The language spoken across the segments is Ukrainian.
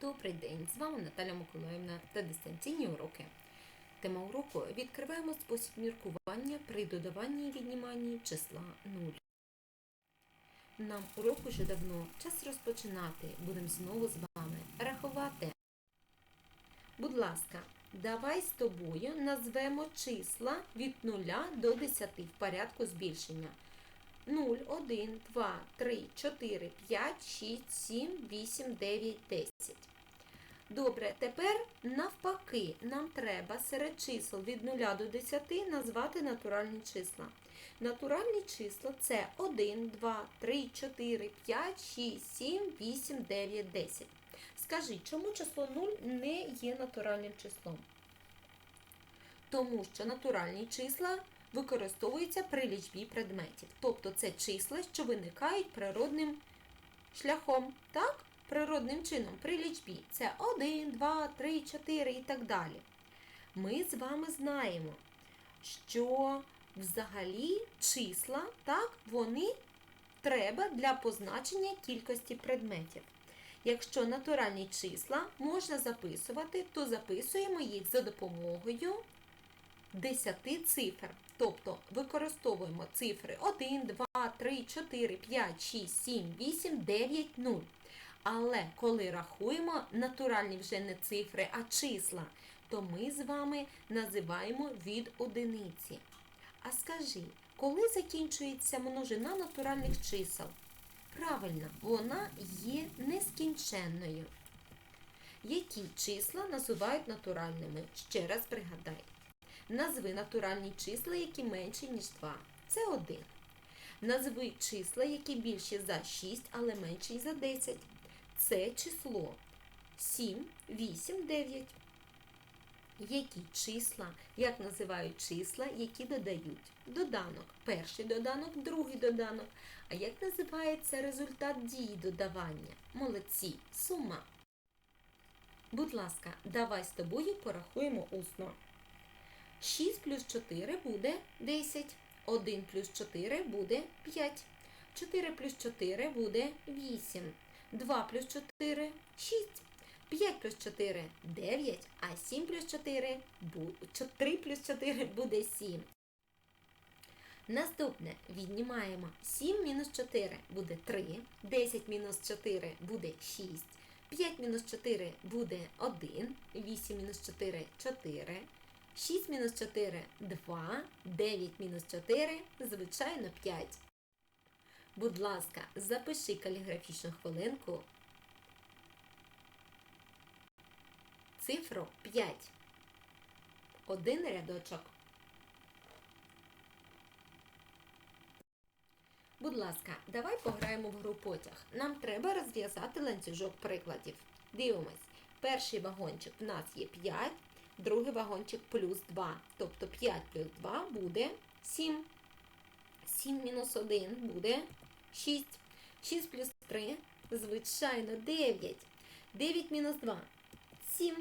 Добрий день! З вами Наталя Миколаївна та дистанційні уроки. Тема уроку відкриваємо спосіб міркування при додаванні і відніманні числа 0. Нам урок уже давно. Час розпочинати. Будемо знову з вами рахувати. Будь ласка, давай з тобою назвемо числа від 0 до 10 в порядку збільшення. 0, 1, 2, 3, 4, 5, 6, 7, 8, 9, 10. Добре, тепер навпаки, нам треба серед чисел від 0 до 10 назвати натуральні числа. Натуральні числа це 1, 2, 3, 4, 5, 6, 7, 8, 9, 10. Скажіть, чому число 0 не є натуральним числом? Тому що натуральні числа використовуються при лічбі предметів. Тобто це числа, що виникають природним шляхом, так? Природним чином при лічбі. Це 1, 2, 3, 4 і так далі. Ми з вами знаємо, що взагалі числа, так, вони треба для позначення кількості предметів. Якщо натуральні числа можна записувати, то записуємо їх за допомогою 10 цифр. Тобто використовуємо цифри 1, 2, 3, 4, 5, 6, 7, 8, 9, 0. Але коли рахуємо натуральні вже не цифри, а числа, то ми з вами називаємо від одиниці. А скажи, коли закінчується множина натуральних чисел? Правильно, вона є нескінченною. Які числа називають натуральними? Ще раз пригадай. Назви натуральні числа, які менші, ніж 2. Це 1. Назви числа, які більші за 6, але менші за 10. Це число 7, 8, 9. Які числа, як називають числа, які додають? Доданок. Перший доданок, другий доданок. А як називається результат дії додавання? Молодці. Сума. Будь ласка, давай з тобою порахуємо усно. 6 плюс 4 буде 10. 1 плюс 4 буде 5. 4 плюс 4 буде 8. 2 плюс 4 6. 5 плюс 4 9, а 7 плюс 4 3 плюс 4 буде 7. Наступне віднімаємо 7 мінус 4 буде 3, 10 мінус 4 буде 6, 5 мінус 4 буде 1, 8 мінус 4 4. 6 мінус 4 2, 9 мінус 4, звичайно, 5. Будь ласка, запиши каліграфічну хвилинку. Цифру 5. Один рядочок. Будь ласка, давай пограємо в гру потяг. Нам треба розв'язати ланцюжок прикладів. Дивимось. Перший вагончик в нас є 5 другий вагончик плюс 2. Тобто 5 плюс 2 буде 7. 7 мінус 1 буде 6. 6 плюс 3, звичайно, 9. 9 мінус 2 7.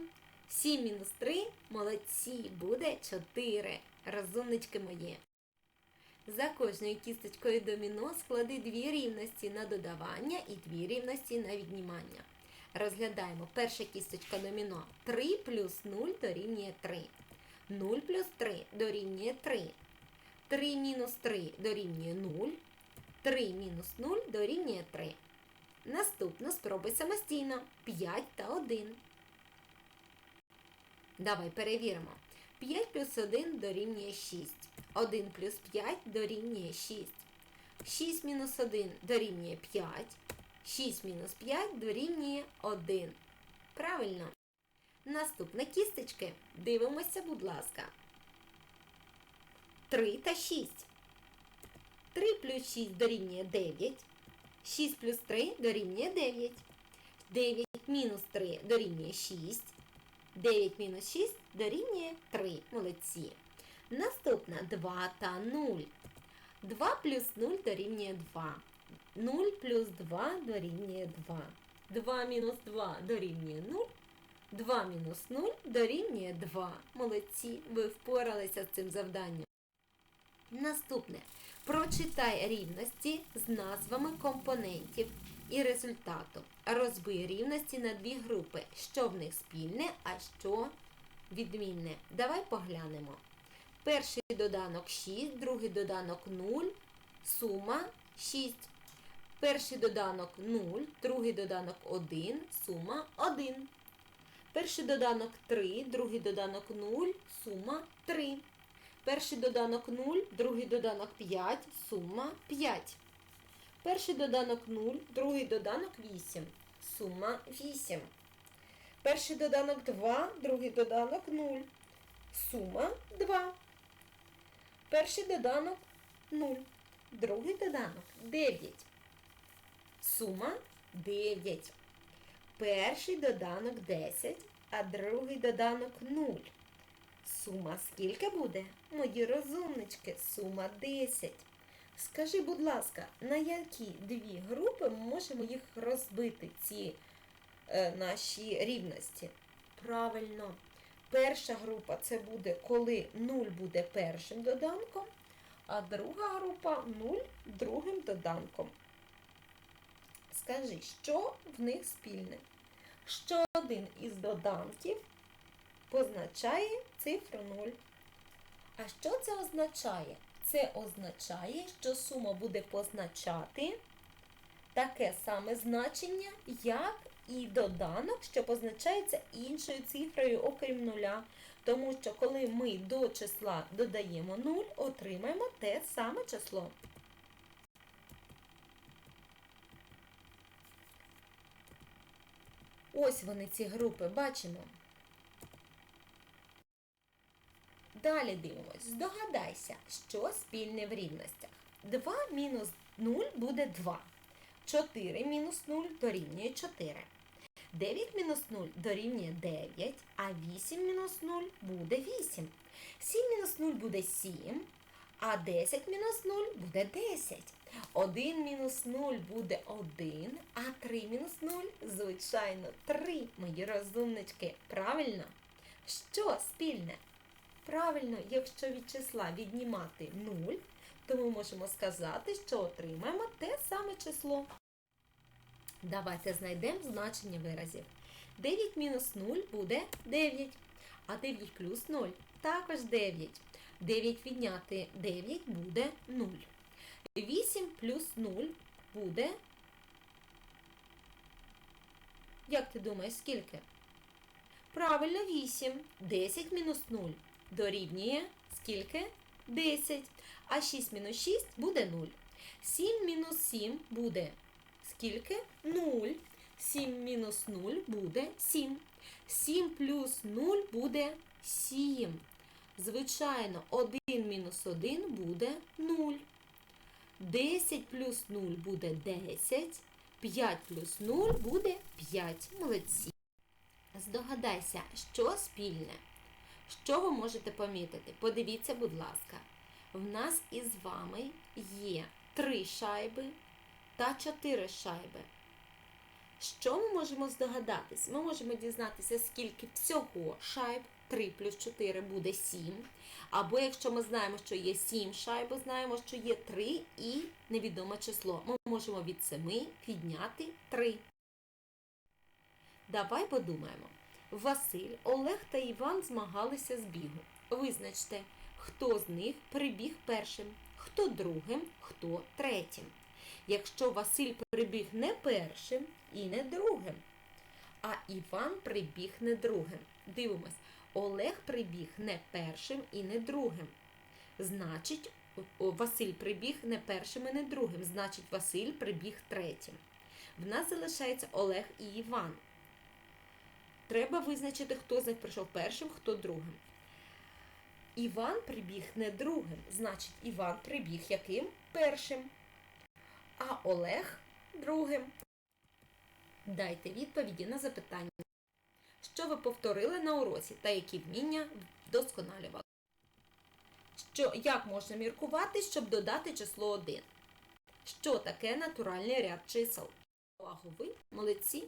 7 мінус 3, молодці, буде 4. Розумнички мої. За кожною кісточкою доміно склади дві рівності на додавання і дві рівності на віднімання. Розглядаємо перша кісточка доміно. 3 плюс 0 дорівнює 3. 0 плюс 3 дорівнює 3. 3 мінус 3 дорівнює 0. 3 мінус 0 дорівнює 3. Наступно спробуй самостійно 5 та 1. Давай перевіримо. 5 плюс 1 дорівнює 6. 1 плюс 5 дорівнює 6. 6 мінус 1 дорівнює 5. 6 мінус 5 дорівнює 1. Правильно. Наступне кісточки. Дивимося, будь ласка. 3 та 6. 3 плюс 6 дорівнює 9. 6 плюс 3 дорівнює 9. 9 мінус 3 дорівнює 6. 9 мінус 6 дорівнює 3. Молодці. Наступна 2 та 0. 2 плюс 0 дорівнює 2. 0 плюс 2 дорівнює 2. 2 мінус 2 дорівнює 0. 2 мінус 0 дорівнює 2. Молодці, ви впоралися з цим завданням. Наступне. Прочитай рівності з назвами компонентів і результату. Розбий рівності на дві групи. Що в них спільне, а що відмінне. Давай поглянемо. Перший доданок 6, другий доданок 0, сума 6. Перший доданок 0, другий доданок 1, сума 1. Перший доданок 3, другий доданок 0, сума 3. Перший доданок 0, другий доданок 5, сума 5. Перший доданок 0, другий доданок 8, сума 8. Перший доданок 2, другий доданок 0, сума 2. Перший доданок 0, другий доданок 9. Сума 9. Перший доданок 10, а другий доданок 0. Сума скільки буде? Мої розумнички, сума 10. Скажи, будь ласка, на які дві групи ми можемо їх розбити, ці е, наші рівності? Правильно. Перша група це буде, коли 0 буде першим доданком, а друга група 0 другим доданком. Скажи, що в них спільне? Що один із доданків позначає цифру 0. А що це означає? Це означає, що сума буде позначати таке саме значення, як і доданок, що позначається іншою цифрою, окрім нуля. Тому що коли ми до числа додаємо 0, отримаємо те саме число. Ось вони ці групи, бачимо. Далі дивимось. Здогадайся, що спільне в рівностях. 2 мінус 0 буде 2. 4 мінус 0 дорівнює 4. 9 мінус 0 дорівнює 9, а 8 мінус 0 буде 8. 7 мінус 0 буде 7, а 10 мінус 0 буде 10. 1 мінус 0 буде 1, а 3 мінус 0, звичайно, 3, мої розумнички. Правильно? Що спільне? Правильно, якщо від числа віднімати 0, то ми можемо сказати, що отримаємо те саме число. Давайте знайдемо значення виразів. 9 мінус 0 буде 9, а 9 плюс 0 також 9. 9 відняти 9 буде 0. 8 плюс 0 буде. Як ти думаєш, скільки? Правильно, 8. 10 мінус 0 дорівнює скільки? 10. А 6 мінус 6 буде 0. 7 мінус 7 буде скільки? 0. 7 мінус 0 буде 7. 7 плюс 0 буде 7. Звичайно, 1 мінус 1 буде 0. 10 плюс 0 буде 10. 5 плюс 0 буде 5. Молодці. Здогадайся, що спільне. Що ви можете помітити? Подивіться, будь ласка, в нас із вами є 3 шайби та 4 шайби. Що ми можемо здогадатись? Ми можемо дізнатися, скільки всього шайб 3 плюс 4 буде 7. Або якщо ми знаємо, що є 7 шайб, знаємо, що є 3 і невідоме число. Ми можемо від 7 відняти 3. Давай подумаємо. Василь, Олег та Іван змагалися з бігу. Визначте, хто з них прибіг першим, хто другим, хто третім. Якщо Василь прибіг не першим і не другим, а Іван прибіг не другим. Дивимось, Олег прибіг не першим і не другим. Значить, Василь прибіг не першим і не другим. Значить, Василь прибіг третім. В нас залишається Олег і Іван. Треба визначити, хто з них прийшов першим, хто другим. Іван прибіг не другим, значить, Іван прибіг яким? Першим. А Олег другим. Дайте відповіді на запитання, що ви повторили на уроці та які вміння вдосконалювали. Що, як можна міркувати, щоб додати число 1? Що таке натуральний ряд чисел? Увагу ви, молодці!